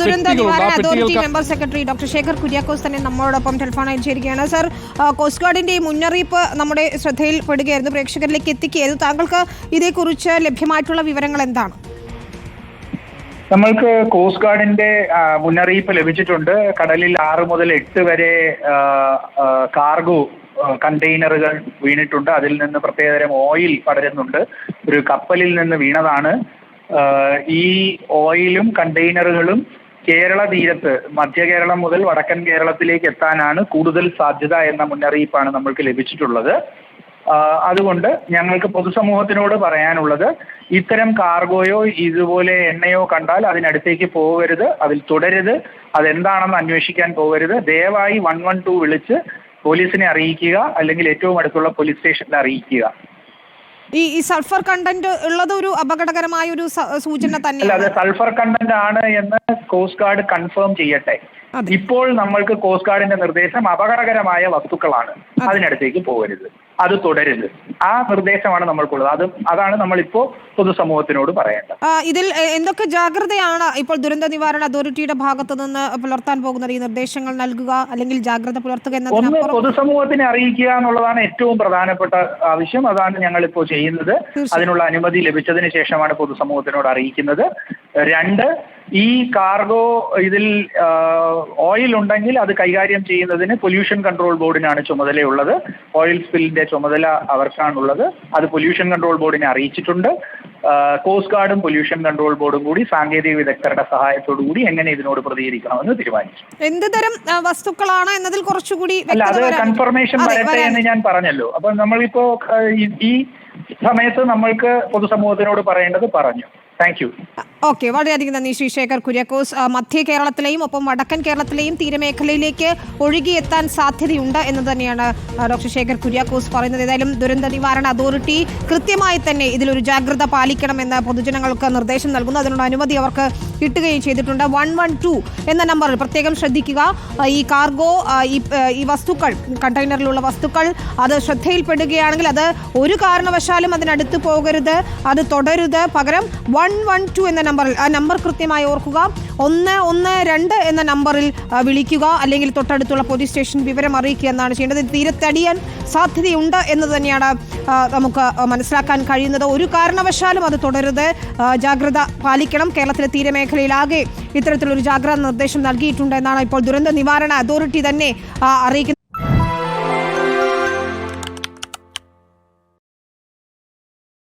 ദുരന്ത. നിവാരണ authority member secretary doctor Shekhar Kuriakose തന്നെ നമ്മളോടൊപ്പം ടെലിഫോൺ ചേരുകയാണ്. സർ കോസ്റ്റ് ഗാർഡിന്റെ ഈ മുന്നറിയിപ്പ് നമ്മുടെ ശ്രദ്ധയിൽപ്പെടുകയായിരുന്നു. പ്രേക്ഷകരിലേക്ക് എത്തിക്കുകയായിരുന്നു. താങ്കൾക്ക് ഇതേക്കുറിച്ച് ലഭ്യമായിട്ടുള്ള വിവരങ്ങൾ എന്താണ്? നമ്മൾക്ക് കോസ്റ്റ് ഗാർഡിന്റെ മുന്നറിയിപ്പ് ലഭിച്ചിട്ടുണ്ട്. കടലിൽ ആറ് മുതൽ എട്ട് വരെ കാർഗോ കണ്ടെയ്നറുകൾ വീണിട്ടുണ്ട്. അതിൽ നിന്ന് പ്രത്യേകതരം ഓയിൽ പടരുന്നുണ്ട്. ഒരു കപ്പലിൽ നിന്ന് വീണതാണ്. ഈ ഓയിലും കണ്ടെയ്നറുകളും കേരള തീരത്ത് മധ്യ കേരളം മുതൽ വടക്കൻ കേരളത്തിലേക്ക് എത്താനാണ് കൂടുതൽ സാധ്യത എന്ന മുന്നറിയിപ്പാണ് നമ്മൾക്ക് ലഭിച്ചിട്ടുള്ളത്. അതുകൊണ്ട് ഞങ്ങൾക്ക് പൊതുസമൂഹത്തിനോട് പറയാനുള്ളത് ഇത്തരം കാർഗോയോ ഇതുപോലെ എണ്ണയോ കണ്ടാൽ അതിനടുത്തേക്ക് പോകരുത് അതിൽ തുടരുത് അതെന്താണെന്ന് അന്വേഷിക്കാൻ പോകരുത്. ദയവായി വൺ വൺ ടു വിളിച്ച് പോലീസിനെ അറിയിക്കുക അല്ലെങ്കിൽ ഏറ്റവും അടുത്തുള്ള പോലീസ് സ്റ്റേഷനിൽ അറിയിക്കുക. ഈ ഈ സൾഫർ കണ്ടന്റ് ഉള്ളത് ഒരു അപകടകരമായ ഒരു സൂചന തന്നെ അത് തന്നെയാണ് സൾഫർ കണ്ടന്റ് ആണ് എന്ന് കോസ്റ്റ് ഗാർഡ് കൺഫേം ചെയ്യട്ടെ. ഇപ്പോൾ നമ്മൾക്ക് കോസ്റ്റ് ഗാർഡിന്റെ നിർദ്ദേശം അപകടകരമായ വസ്തുക്കളാണ്. അതിനടുത്തേക്ക് പോകരുത്. അത് തുടരുത്. ആ നിർദ്ദേശമാണ് നമ്മൾക്കുള്ളത്. അത് അതാണ് നമ്മളിപ്പോ പൊതുസമൂഹത്തിനോട് പറയേണ്ടത്. ഇതിൽ എന്തൊക്കെ ജാഗ്രതയാണ് ഇപ്പോൾ ദുരന്ത നിവാരണ അതോറിറ്റിയുടെ ഭാഗത്തു നിന്ന് പുലർത്താൻ പോകുന്നത്? ഈ നിർദ്ദേശങ്ങൾ നൽകുക അല്ലെങ്കിൽ ജാഗ്രത പുലർത്തുക ഒന്ന് എന്നതിനപ്പുറം പൊതുസമൂഹത്തിനെ അറിയിക്കുക എന്നുള്ളതാണ് ഏറ്റവും പ്രധാനപ്പെട്ട ആവശ്യം. അതാണ് ഞങ്ങൾ ഇപ്പോൾ ചെയ്യുന്നത് അതിനുള്ള അനുമതി ലഭിച്ചതിന് ശേഷമാണ് പൊതുസമൂഹത്തിനോട് അറിയിക്കുന്നത്. രണ്ട് ഈ കാർഗോ ഇതിൽ ഓയിൽ ഉണ്ടെങ്കിൽ അത് കൈകാര്യം ചെയ്യുന്നതിന് പൊല്യൂഷൻ കൺട്രോൾ ബോർഡിനാണ് ചുമതലയുള്ളത്. ഓയിൽ സ്പില്ലിന്റെ ചുമതല അവർക്കാണുള്ളത്. അത് പൊല്യൂഷൻ കൺട്രോൾ ബോർഡിനെ അറിയിച്ചിട്ടുണ്ട്. കോസ്റ്റ് ഗാർഡും പൊല്യൂഷൻ കൺട്രോൾ ബോർഡും കൂടി സാങ്കേതിക വിദഗ്ധരുടെ സഹായത്തോടു കൂടി എങ്ങനെ ഇതിനോട് പ്രതികരിക്കണമെന്ന് തീരുമാനിച്ചു. എന്ത് തരം വസ്തുക്കളാണ് എന്നതിൽ കുറച്ചുകൂടി അല്ല അത് കൺഫർമേഷൻ വരട്ടെ എന്ന് ഞാൻ പറഞ്ഞല്ലോ. അപ്പൊ നമ്മളിപ്പോ ഈ- ഈ സമയത്ത് നമ്മൾക്ക് പൊതുസമൂഹത്തിനോട് പറയേണ്ടത് പറഞ്ഞു. താങ്ക് യു ഓക്കെ വളരെയധികം നന്ദി ശ്രീ ശേഖർ കുര്യാക്കോസ് മധ്യ കേരളത്തിലെയും ഒപ്പം വടക്കൻ കേരളത്തിലെയും തീരമേഖലയിലേക്ക് ഒഴുകിയെത്താൻ സാധ്യതയുണ്ട് എന്ന് തന്നെയാണ് ഡോക്ടർ ശേഖർ കുര്യാക്കോസ് പറയുന്നത്. ഏതായാലും ദുരന്ത നിവാരണ അതോറിറ്റി കൃത്യമായി തന്നെ ഇതിലൊരു ജാഗ്രത പാലിക്കണമെന്ന് പൊതുജനങ്ങൾക്ക് നിർദ്ദേശം നൽകുന്നു. അതിനുള്ള അനുമതി അവർക്ക് കിട്ടുകയും ചെയ്തിട്ടുണ്ട്. വൺ വൺ ടു എന്ന നമ്പറിൽ പ്രത്യേകം ശ്രദ്ധിക്കുക. ഈ കാർഗോ ഈ വസ്തുക്കൾ കണ്ടെയ്നറിലുള്ള വസ്തുക്കൾ അത് ശ്രദ്ധയിൽപ്പെടുകയാണെങ്കിൽ അത് ഒരു കാരണവശാലും അതിനടുത്ത് പോകരുത് അത് തുടരുത്. പകരം വൺ വൺ ടു എന്ന നമ്പറിൽ ആ നമ്പർ കൃത്യമായി ഓർക്കുക. ഒന്ന് ഒന്ന് രണ്ട് എന്ന നമ്പറിൽ വിളിക്കുക. അല്ലെങ്കിൽ തൊട്ടടുത്തുള്ള പോലീസ് സ്റ്റേഷൻ വിവരം അറിയിക്കുക എന്നാണ് ചെയ്യേണ്ടത്. തീരത്തടിയാൻ സാധ്യതയുണ്ട് എന്ന് തന്നെയാണ് നമുക്ക് മനസ്സിലാക്കാൻ കഴിയുന്നത്. ഒരു കാരണവശാലും അത് തുടരുത് ജാഗ്രത പാലിക്കണം. കേരളത്തിലെ തീരമേഖലയിലാകെ ഇത്തരത്തിലൊരു ജാഗ്രതാ നിർദ്ദേശം നൽകിയിട്ടുണ്ട് എന്നാണ് ഇപ്പോൾ ദുരന്ത നിവാരണ അതോറിറ്റി തന്നെ അറിയിക്കുന്നത്.